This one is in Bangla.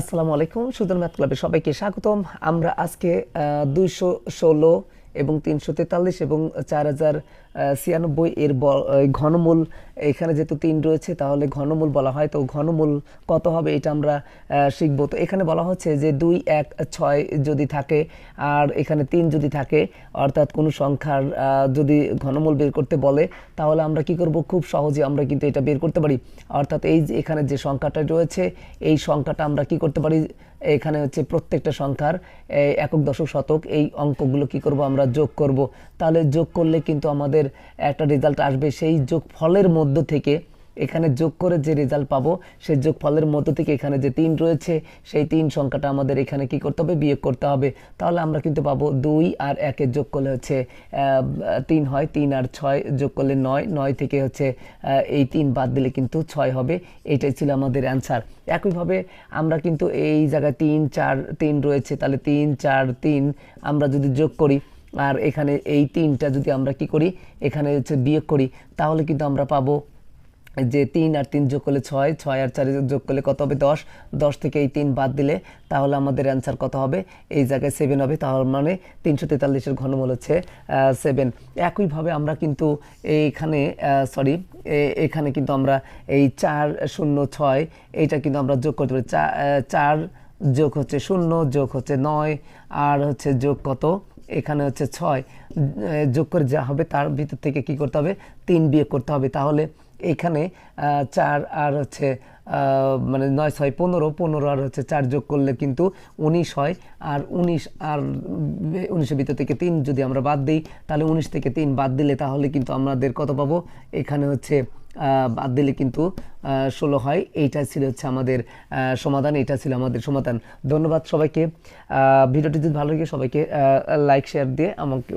আসসালামু আলাইকুম সুদন ম্যাথ ক্লাবে সবাইকে স্বাগতম। আমরা আজকে দুইশো ষোলো এবং তিনশো তেতাল্লিশ এবং চার হাজার ছিয়ানব্বই এর ঘনমূল এখানে যেহেতু তিন রয়েছে, তাহলে ঘনমূল বলা হয়। তো ঘনমূল কত হবে এটা আমরা শিখব। তো এখানে বলা হচ্ছে যে দুই, এক, ছয় যদি থাকে আর এখানে তিন যদি থাকে, অর্থাৎ কোনো সংখ্যার যদি ঘনমূল বের করতে বলে, তাহলে আমরা কি করব? খুব সহজে আমরা কিন্তু এটা বের করতে পারি। অর্থাৎ এই যে এখানে যে সংখ্যাটা রয়েছে, এই সংখ্যাটা আমরা কি করতে পারি? এখানে হচ্ছে প্রত্যেকটা সংখ্যার একক, দশক, শতক, এই অঙ্কগুলো কি করব আমরা যোগ করব। তাহলে যোগ করলে কিন্তু আমাদের একটা রেজাল্ট আসবে। সেই যোগ ফলের মধ্য থেকে এখানে যোগ করে যে রেজাল্ট পাবো সেই যোগ ফলের মধ্য থেকে এখানে যে তিন রয়েছে, সেই তিন সংখ্যাটা আমাদের এখানে কি করতে হবে? বিয়োগ করতে হবে। তাহলে আমরা কিন্তু পাবো দুই আর একের যোগ করলে হচ্ছে তিন হয়, তিন আর ছয় যোগ করলে নয়। নয় থেকে হচ্ছে এই তিন বাদ দিলে কিন্তু ছয় হবে। এটাই ছিল আমাদের অ্যান্সার একইভাবে আমরা কিন্তু এই জায়গায় তিন, চার, তিন রয়েছে, তাহলে তিন, চার, তিন আমরা যদি যোগ করি আর এখানে এই তিনটা যদি আমরা কি করি, এখানে হচ্ছে বিয়োগ করি, তাহলে কিন্তু আমরা পাবো যে তিন আর তিন যোগ করলে ছয় ছয় আর চার যোগ করলে কত হবে? দশ। দশ থেকে এই তিন বাদ দিলে তাহলে আমাদের অ্যান্সার কত হবে? এই জায়গায় সেভেন হবে, তাহলে মানে তিনশো তেতাল্লিশের ঘনমূল হচ্ছে সেভেন একইভাবে আমরা কিন্তু এইখানে সরি এখানে কিন্তু আমরা এই চার শূন্য ছয়, এইটা কিন্তু আমরা যোগ করতে পারি। চার যোগ হচ্ছে শূন্য, যোগ হচ্ছে নয়, আর হচ্ছে যোগ কত? এখানে হচ্ছে ছয় যোগ করে যা হবে তার ভিতর থেকে কি করতে হবে? তিন বিয়োগ করতে হবে। তাহলে এখানে চার আর হচ্ছে মানে নয়, ছয়, পনেরো পনেরো আর হচ্ছে চার যোগ করলে কিন্তু উনিশ হয়। আর উনিশ আর উনিশের ভিতর থেকে তিন যদি আমরা বাদ দিই, তাহলে উনিশ থেকে তিন বাদ দিলে তাহলে কিন্তু আমাদের কত পাবো? এখানে হচ্ছে বাদ দিলে কিন্তু ষোলো হয়। এইটা ছিল হচ্ছে আমাদের সমাধান এটা ছিল আমাদের সমাধান। ধন্যবাদ সবাইকে। ভিডিওটি যদি ভালো লাগে সবাইকে লাইক, শেয়ার দিয়ে আমাকে